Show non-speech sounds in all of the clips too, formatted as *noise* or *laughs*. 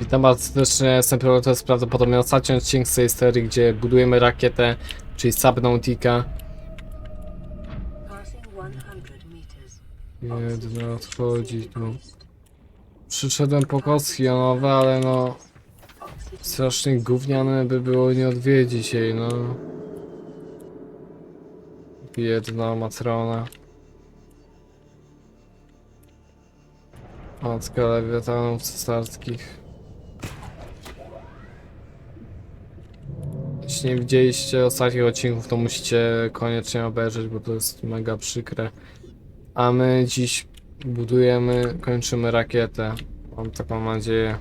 Witam bardzo serdecznie, jestem Piotr, to jest prawdopodobnie ostatni odcinek z tej serii, gdzie budujemy rakietę, czyli Subnautica. Passing 100 meters. Jedno odchodzi tu. Przyszedłem po kostki jonowe, ale no... Strasznie gówniane by było nie odwiedzić jej, no. Biedna matrona. Matka lewiatanów cesarskich. Jeśli nie widzieliście ostatnich odcinków, to musicie koniecznie obejrzeć, bo to jest mega przykre. A my dziś budujemy, kończymy rakietę. Mam taką nadzieję.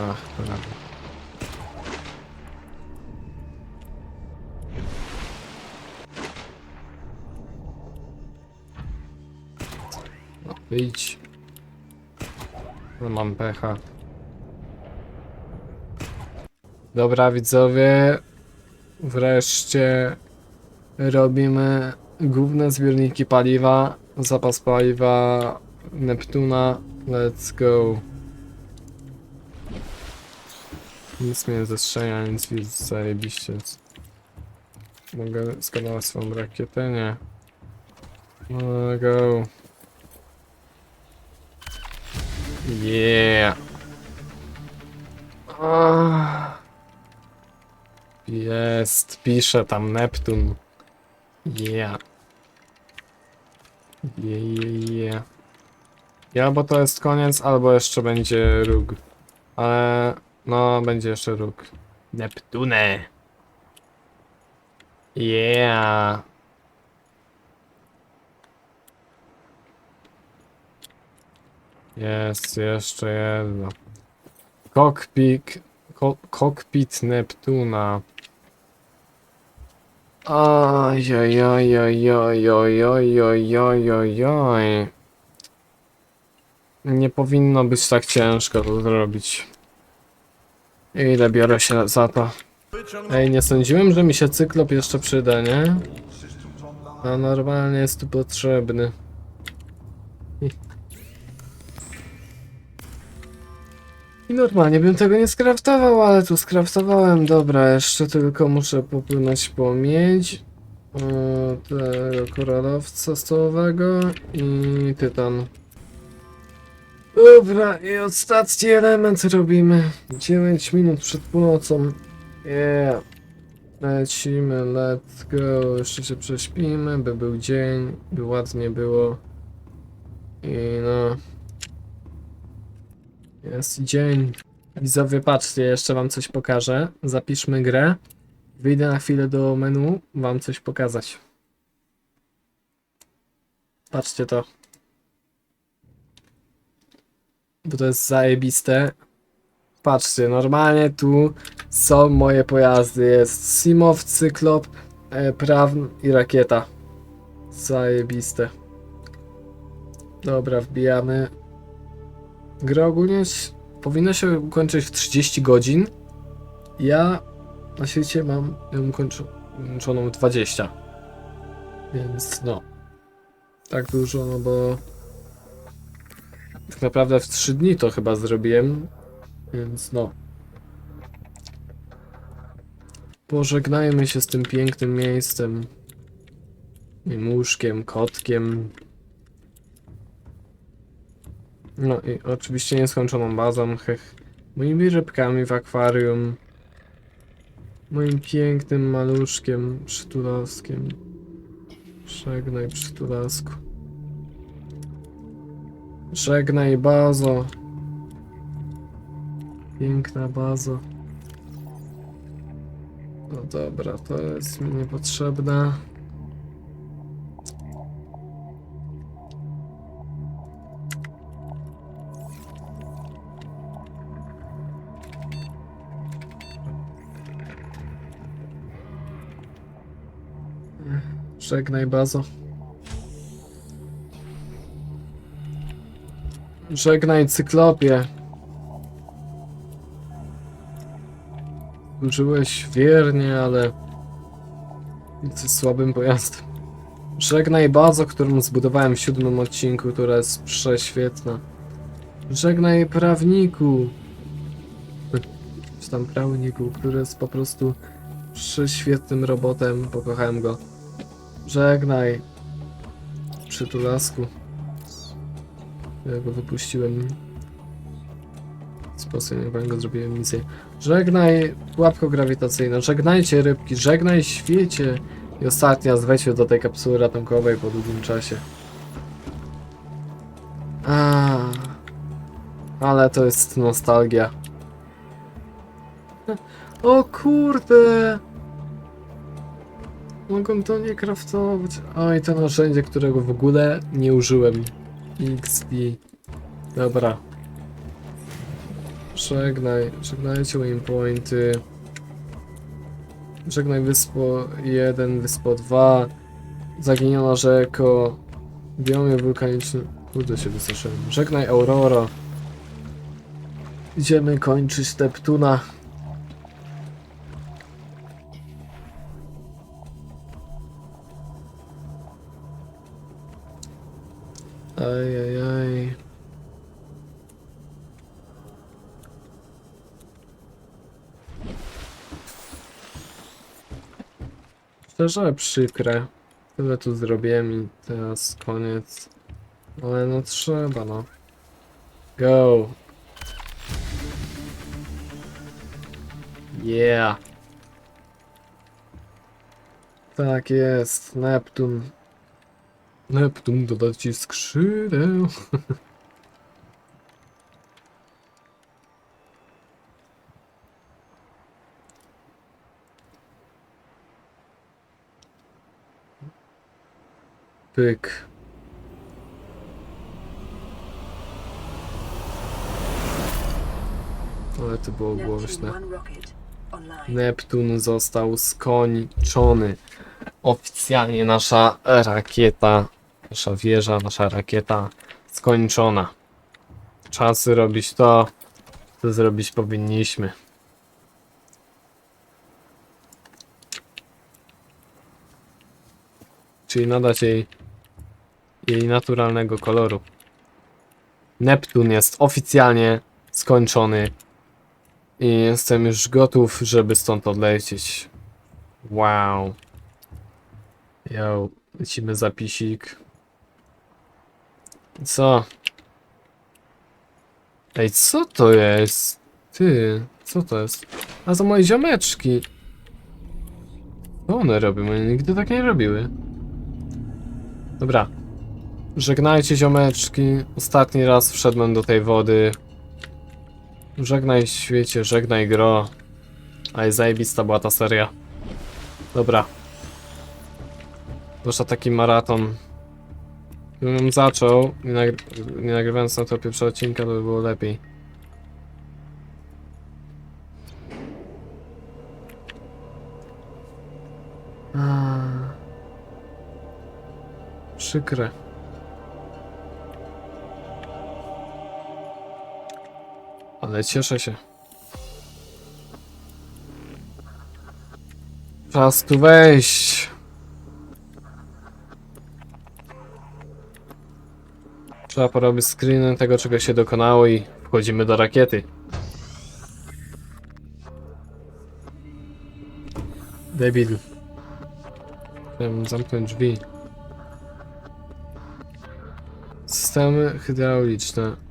Ach, prawie. No, wyjdź. No, mam pecha. Dobra widzowie, wreszcie robimy główne zbiorniki paliwa, zapas paliwa Neptuna, let's go. Nic mnie nie zestrzenia, nic widzę, zajebiście. Mogę skanować swoją rakietę? Nie. No, go. Yeah. Ah. Jest, pisze tam Neptun. Yeah. Yeah, yeah, yeah. Ja, bo to jest koniec, albo jeszcze będzie róg. Ale, no, będzie jeszcze róg. Neptune. Yeah. Jest jeszcze jedno. Cockpit, ko cockpit Neptuna. Oj, oj, oj, oj, oj, oj, oj, oj, oj, oj, oj. Nie powinno być tak ciężko to zrobić. Ile biorę się za to? Ej, nie sądziłem, że mi się cyklop jeszcze przyda, nie? A normalnie jest tu potrzebny. I normalnie bym tego nie skraftował, ale tu skraftowałem. Dobra, jeszcze tylko muszę popłynąć po miedź. e, Tego koralowca stołowego i tytan. Dobra, i ostatni element robimy. 9 minut przed północą. Yeah. Lecimy, let's go. Jeszcze się prześpimy, by był dzień, by ładnie było. I no. Jest dzień. Widzowie, patrzcie, jeszcze wam coś pokażę. Zapiszmy grę. Wyjdę na chwilę do menu, wam coś pokazać. Patrzcie to. Bo to jest zajebiste. Patrzcie, normalnie tu są moje pojazdy. Jest Simow, Cyklop, e, Prawn i Rakieta. Zajebiste. Dobra, wbijamy. Gra ogólnie s- powinna się ukończyć w 30 godzin. Ja na świecie mam ją ukończo- ukończoną w 20. Więc no. Tak dużo, no bo tak naprawdę w 3 dni to chyba zrobiłem. Więc no. Pożegnajmy się z tym pięknym miejscem. I łóżkiem, kotkiem. No i oczywiście nieskończoną bazą, hech. Moimi rybkami w akwarium. Moim pięknym maluszkiem, przytulaskiem. Żegnaj, przytulasku. Żegnaj, bazo. Piękna bazo. No dobra, to jest mi niepotrzebne. Żegnaj, bazo. Żegnaj, cyklopie. Użyłeś wiernie, ale jesteś słabym pojazdem. Żegnaj bazo, którą zbudowałem w siódmym odcinku, która jest prześwietna. Żegnaj prawniku. Czy tam prawniku, który jest po prostu prześwietnym robotem. Pokochałem go. Żegnaj. Przytulasku. Ja go wypuściłem. Jak go zrobiłem misję. Żegnaj łapko grawitacyjna, żegnajcie rybki, żegnaj świecie. I ostatnia z wejdźmy do tej kapsuły ratunkowej po długim czasie. A, ale to jest nostalgia. O kurde! Mogą to nie kraftować. Oj, to narzędzie, którego w ogóle nie użyłem. XD. Dobra. Żegnaj, żegnajcie waypointy. Żegnaj Wyspo 1, Wyspo 2. Zaginiona rzeko. Biomie wulkaniczny. Kurde się wystraszyłem. Żegnaj Aurora. Idziemy kończyć Neptuna. Szczerze przykre. Tyle tu zrobiłem i teraz koniec. Ale no trzeba no. Go. Yeah. Tak jest, Neptun. Neptun dodać ci skrzydeł. *laughs* Pyk. Ale to było głośne. 1 rocket online. Neptun został skończony. Oficjalnie nasza rakieta, nasza wieża, nasza rakieta skończona. Czas robić to, co zrobić powinniśmy. Czyli nadać jej jej naturalnego koloru. Neptun jest oficjalnie skończony i jestem już gotów, żeby stąd odlecieć. Wow. Yo, lecimy zapisik. Co? Ej, co to jest? Ty, co to jest? A to moje ziomeczki. Co one robią? One nigdy tak nie robiły. Dobra. Żegnajcie ziomeczki. Ostatni raz wszedłem do tej wody. Żegnaj świecie, żegnaj gro. Ale zajebista była ta seria. Dobra. Zwłaszcza taki maraton. Gdybym zaczął, nie, nagry nie nagrywając na to pierwszego to by było lepiej. Ah. Przykre. Ale cieszę się. Czas tu wejść. Trzeba porobić screeny tego, czego się dokonało i wchodzimy do rakiety. Debil. Chciałem zamknąć drzwi. Systemy hydrauliczne.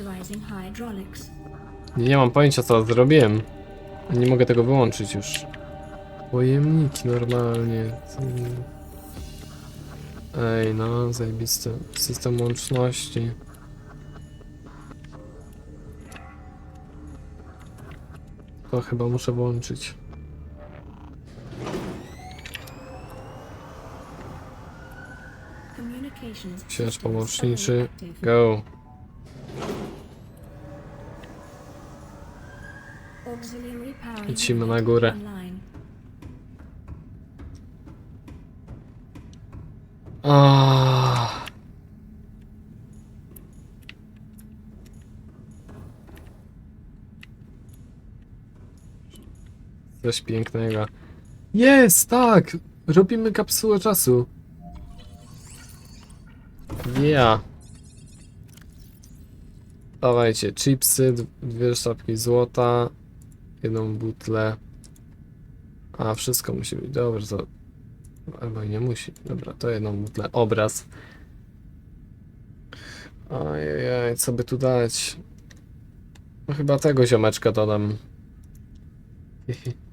Hydraulics. Nie, nie mam pojęcia co zrobiłem. Nie mogę tego wyłączyć już. Pojemniki normalnie. Ej, no, zajebiste. System łączności. To chyba muszę włączyć. Sieć pomocniczy. Go. Lecimy na górę. coś pięknego. Jest, tak! Robimy kapsułę czasu. Yeah. Dawajcie, chipsy, dwie sztabki złota, jedną butlę. A, wszystko musi być. Dobrze, to... Albo nie musi. Dobra, to jedną butlę. Obraz. Ojej, co by tu dać? No chyba tego ziomeczka dodam. *laughs*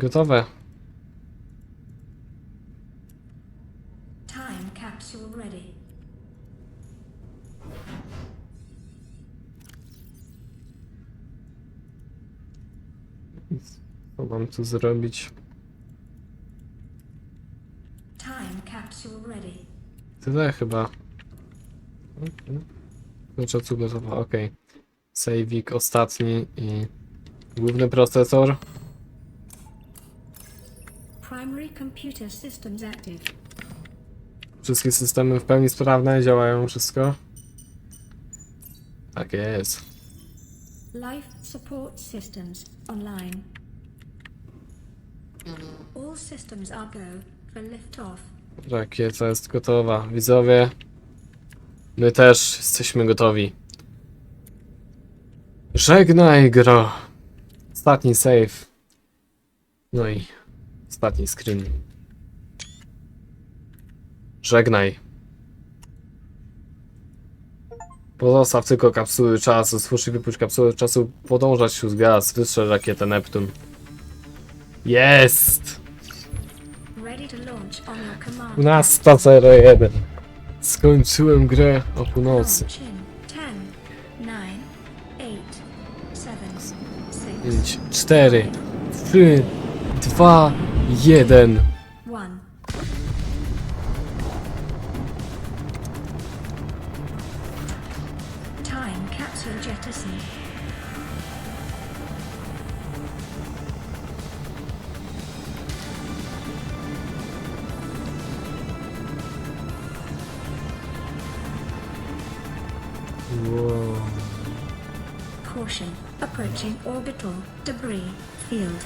Gotowe. Time capsule ready. Co mam tu zrobić? Time capsule ready. Tyle chyba. Do czasu gotowa, okej. Saveik ostatni i główny procesor. Wszystkie systemy w pełni sprawne, działają wszystko. Tak jest. Life support systems online. All systems are go for liftoff. Rakieta jest gotowa. Widzowie, my też jesteśmy gotowi. Żegnaj, gro. Ostatni save. No i ostatni screen. Żegnaj. Pozostaw tylko kapsuły czasu. Stwórz i wypuść kapsułę czasu. Podążać wśród gaz. Wystrzel rakietę Neptun. Jest! Ready to launch on your command. 12.01 Skończyłem grę o północy. Launch in 10, 9, 8, 7, 6, 5, 4, 3, 2, 1 1. Time capsule jettison. wow. Caution. Approaching orbital debris field.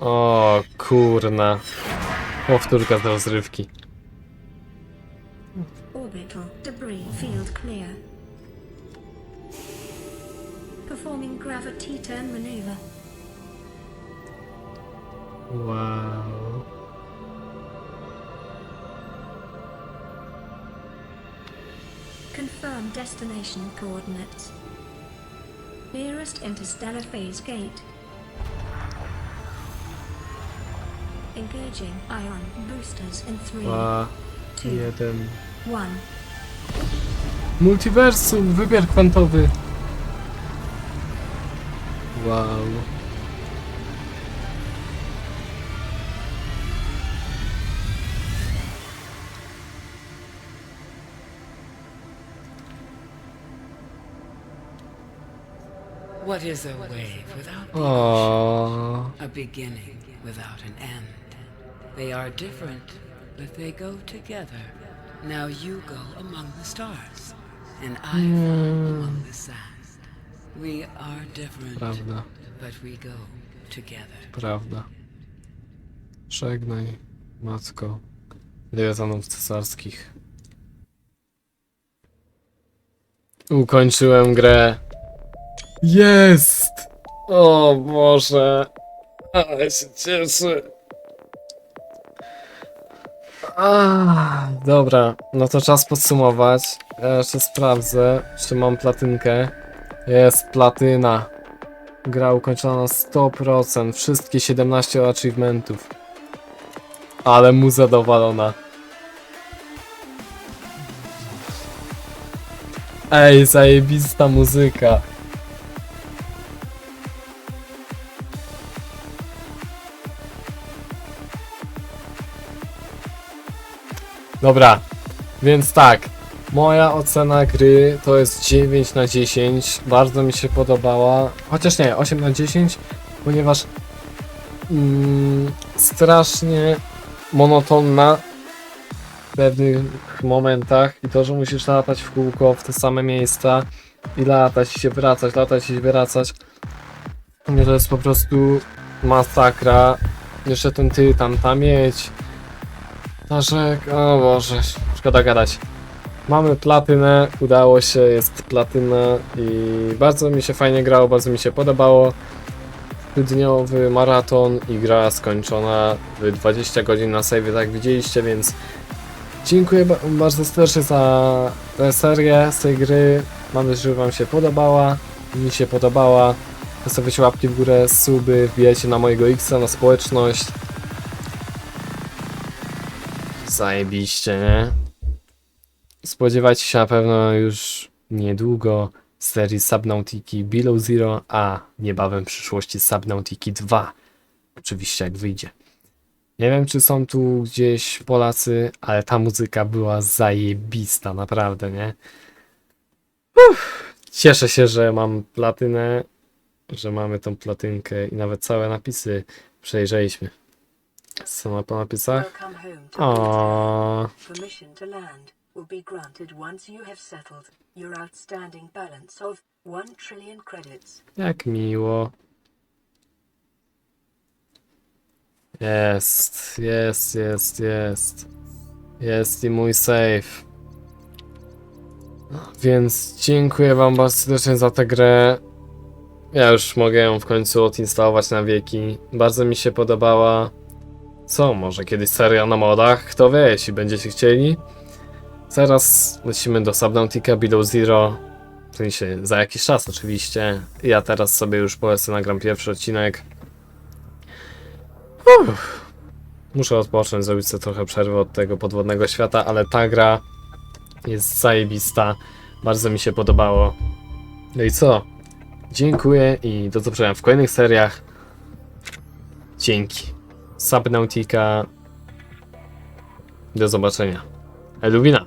O kurna Powtórka z rozrywki Orbital debris field clear. Performing gravity turn maneuver. Wow Confirm destination coordinates. Nearest interstellar phase gate. Engaging ion boosters in 3, 2, 2, 1 1. Multiversum, wymiar kwantowy. Wow What is a wave without a beginning without an end? They are different, but they go together. Now you go among the stars, and I fall among the sand. We are different, Prawda, but we go together. prawda Żegnaj, matko Lewiatanów cesarskich Ukończyłem grę Jest! O Boże Ale się cieszę Ah, dobra, no to czas podsumować. Ja jeszcze sprawdzę, czy mam platynkę. Jest platyna. Gra ukończona na 100%. Wszystkie 17 achievementów. Ale mu zadowolona. Ej, zajebista muzyka. Dobra. Więc tak, moja ocena gry to jest 9 na 10. Bardzo mi się podobała. Chociaż nie, 8 na 10, ponieważ mm, strasznie monotonna w pewnych momentach i to, że musisz latać w kółko w te same miejsca i latać i się wracać, latać i się wracać. To jest po prostu masakra. Jeszcze ten ty tam, ta mieć. O Boże, szkoda gadać. Mamy platynę, udało się, jest platyna i bardzo mi się fajnie grało, bardzo mi się podobało. Dniowy maraton i gra skończona w 20 godzin na save, tak widzieliście, więc dziękuję ba- bardzo serdecznie za tę serię z tej gry. Mam nadzieję, że wam się podobała, mi się podobała. Zostawiacie łapki w górę, suby, wbijajcie na mojego X, na społeczność. Zajebiście, nie? Spodziewajcie się na pewno już niedługo serii Subnautiki Below Zero, a niebawem w przyszłości Subnautiki 2. Oczywiście jak wyjdzie. Nie wiem czy są tu gdzieś Polacy, ale ta muzyka była zajebista, naprawdę, nie? Uff, cieszę się, że mam platynę, że mamy tą platynkę i nawet całe napisy przejrzeliśmy. Co to Bhutan. O, Permission to land will be granted once you have settled your outstanding balance of 1 trillion credits. jak miło. Jest, jest, jest, jest. Jest i mój save. Więc dziękuję wam bardzo serdecznie za tę grę. Ja już mogę ją w końcu odinstalować na wieki. Bardzo mi się podobała. Co, może kiedyś seria na modach? Kto wie, jeśli będziecie chcieli. Zaraz lecimy do Subnautica Below Zero. W sensie za jakiś czas oczywiście. Ja teraz sobie już polecę, nagram pierwszy odcinek. Uff. Muszę odpocząć, zrobić sobie trochę przerwy od tego podwodnego świata, ale ta gra jest zajebista. Bardzo mi się podobało. No i co? Dziękuję i do zobaczenia w kolejnych seriach. Dzięki. Subnautica. Do zobaczenia. Elubina.